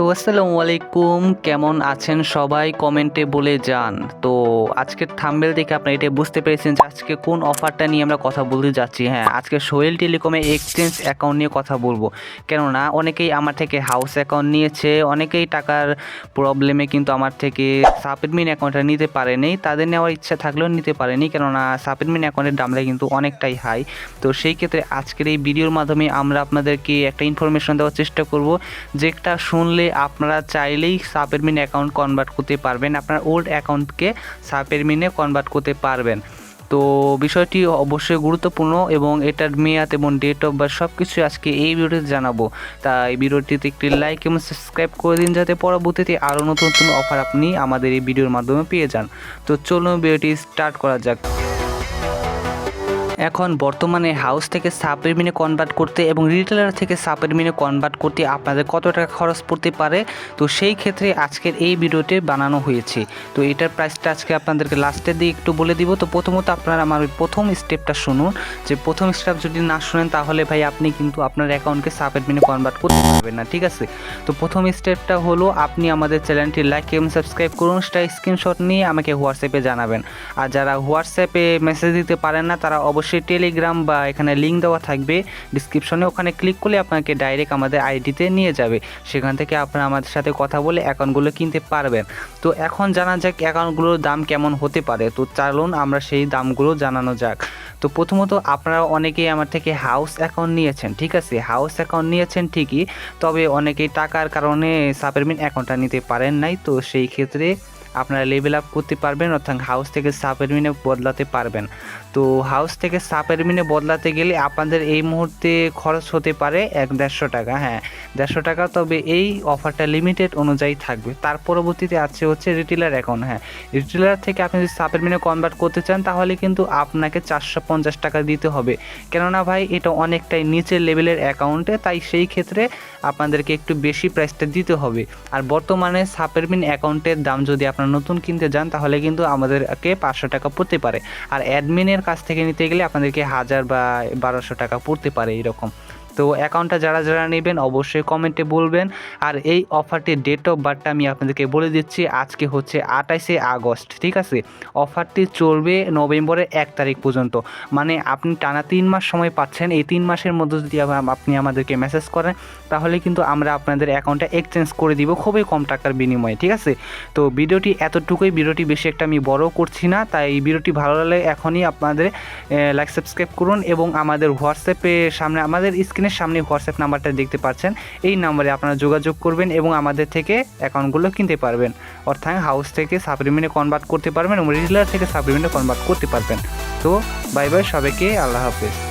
তো আসসালামু আলাইকুম। কেমন আছেন সবাই? কমেন্টে বলে যান। তো আজকের থাম্বেল দেখে আপনারা এটা বুঝতে পেরেছেন যে আজকে কোন অফারটা নিয়ে আমরা কথা বলতে যাচ্ছি। হ্যাঁ আজকে সোহেল টেলিকমে এক্সচেঞ্জ অ্যাকাউন্ট নিয়ে কথা বলব। কেননা অনেকেই আমার থেকে হাউস অ্যাকাউন্ট নিয়েছে, অনেকেই টাকার প্রবলেমে কিন্তু আমার থেকে সাপেডমিন অ্যাকাউন্টটা নিতে পারেনি। তাদের নেওয়ার ইচ্ছা থাকলেও নিতে পারেনি, কেননা সাপেডমিন অ্যাকাউন্টের দামটা কিন্তু অনেকটাই হাই। তো সেই ক্ষেত্রে আজকের এই ভিডিওর মাধ্যমে আমরা আপনাদেরকে একটা ইনফরমেশন দেওয়ার চেষ্টা করব। যেটা শুনলে আপনারা চাইলেই সাপেরমিন অ্যাকাউন্ট কনভার্ট করতে পারবেন। আপনার ওল্ড অ্যাকাউন্টকে সাপেরমিনে কনভার্ট করতে পারবেন। তো বিষয়টি অবশ্যই গুরুত্বপূর্ণ এবং এটার মেয়াদ এবং ডেট অফ বার্থ সব কিছু আজকে এই ভিডিওতে জানাব। তাই ভিডিওটিতে একটি লাইক এবং সাবস্ক্রাইব করে দিন যাতে পরবর্তীতে আরও নতুন নতুন অফার আপনি আমাদের এই ভিডিওর মাধ্যমে পেয়ে যান। তো চলুন ভিডিওটি স্টার্ট করা যাক। এখন বর্তমানে হাউস থেকে সাবরিমিনে কনভার্ট করতে এবং রিটেলার থেকে সাবরিমিনে কনভার্ট করতে আপনাদের কত টাকা খরচ পড়তে পারে? তো সেই ক্ষেত্রে আজকের এই ভিডিওটি বানানো হয়েছে। তো এটার প্রাইসটা আজকে আপনাদেরকে লাস্টের দিকে একটু বলে দিব। তো প্রথমত আপনারা আমার ওই প্রথম স্টেপটা শুনুন। যে প্রথম স্টেপ যদি না শুনেন, তাহলে ভাই আপনি কিন্তু আপনার অ্যাকাউন্টকে সাবরিমিনে কনভার্ট করতে পারবেন না, ঠিক আছে? তো প্রথম স্টেপটা হলো, আপনি আমাদের চ্যানেলটি লাইক এবং সাবস্ক্রাইব করুন। সেটা স্ক্রিনশট নিয়ে আমাকে হোয়াটসঅ্যাপে জানাবেন। আর যারা হোয়াটসঅ্যাপে মেসেজ দিতে পারেন না, তারা অবশ্যই টেলিগ্রাম বা এখানে লিঙ্ক দেওয়া থাকবে। ডিসক্রিপশনে ওখানে ক্লিক করলে আপনাকে ডাইরেক্ট আমাদের আইডিতে নিয়ে যাবে। সেখান থেকে আপনারা আমাদের সাথে কথা বলে অ্যাকাউন্টগুলো কিনতে পারবেন। তো এখন জানা যাক অ্যাকাউন্টগুলোর দাম কেমন হতে পারে। তো চলুন আমরা সেই দামগুলো জানানো যাক। তো প্রথমত আপনারা অনেকেই আমার থেকে হাউস অ্যাকাউন্ট নিয়েছেন, ঠিক আছে? হাউস অ্যাকাউন্ট নিয়েছেন ঠিকই। তবে অনেকেই টাকার কারণে সাপেরমিন অ্যাকাউন্টটা নিতে পারেন নাই। তো সেই ক্ষেত্রে আপনারা লেভেল আপ করতে পারবেন, অর্থাৎ হাউস থেকে সাপেরমিনে বদলাতে পারবেন। তো হাউস থেকে সাপেরমিনে বদলাতে গেলে আপনাদের এই মুহূর্তে খরচ হতে পারে এক দেড়শো টাকা হ্যাঁ। দেড়শো টাকা, তবে এই অফারটা লিমিটেড অনুযায়ী থাকবে। তার পরবর্তীতে আছে হচ্ছে রিটেলার অ্যাকাউন্ট হ্যাঁ। রিটেলার থেকে আপনি যদি সাপেরমিনে কনভার্ট করতে চান, তাহলে কিন্তু আপনাকে চারশো পঞ্চাশ টাকা দিতে হবে। কেননা ভাই, এটা অনেকটাই নিচের লেভেলের অ্যাকাউন্টে তাই সেই ক্ষেত্রে আপনাদেরকে একটু বেশি প্রাইসটা দিতে হবে। আর বর্তমানে সাপেরমিন অ্যাকাউন্টের দাম যদি আপনারা নতুন কিনতে যান, তাহলে কিন্তু আমাদেরকে পাঁচশো টাকা পড়তে পারে। আর অ্যাডমিনের কাছ থেকে নিতে গেলে আপনাদেরকে হাজার বা বারোশো টাকা পড়তে পারে এরকম। তো অ্যাকাউন্টটা যারা যারা নেবেন অবশ্যই কমেন্টে বলবেন। আর এই অফারটির ডেট অফ বার্থটা আমি আপনাদেরকে বলে দিচ্ছি, আজকে হচ্ছে আঠাইশে আগস্ট, ঠিক আছে? অফারটি চলবে নভেম্বরের এক তারিখ পর্যন্ত। মানে আপনি টানা তিন মাস সময় পাচ্ছেন, এই তিন মাসের মধ্যে যদি আপনি আমাদেরকে মেসেজ করেন, তাহলে কিন্তু আমরা আপনাদের অ্যাকাউন্টটা এক্সচেঞ্জ করে দিব খুবই কম টাকার বিনিময়ে, ঠিক আছে? তো ভিডিওটি এতটুকুই, ভিডিওটি বেশি একটা আমি বড় করছি না, তাই এই ভিডিওটি ভালো লাগলে এখনই আপনাদের লাইক সাবস্ক্রাইব করুন এবং আমাদের হোয়াটসঅ্যাপে সামনে, আমাদের স্ক্রিনের সামনে হোয়াটসঅ্যাপ নাম্বারটা দেখতে পাচ্ছেন। এই নাম্বারে আপনারা যোগাযোগ করবেন এবং আমাদের থেকে অ্যাকাউন্টগুলো কিনতে পারবেন। অর্থাৎ হাউস থেকে সাপ্লিমেন্টে কনভার্ট করতে পারবেন এবং রিটেলার থেকে সাপ্লিমেন্টে কনভার্ট করতে পারবেন। তো বাই বাই সবাইকে, আল্লাহ হাফেজ।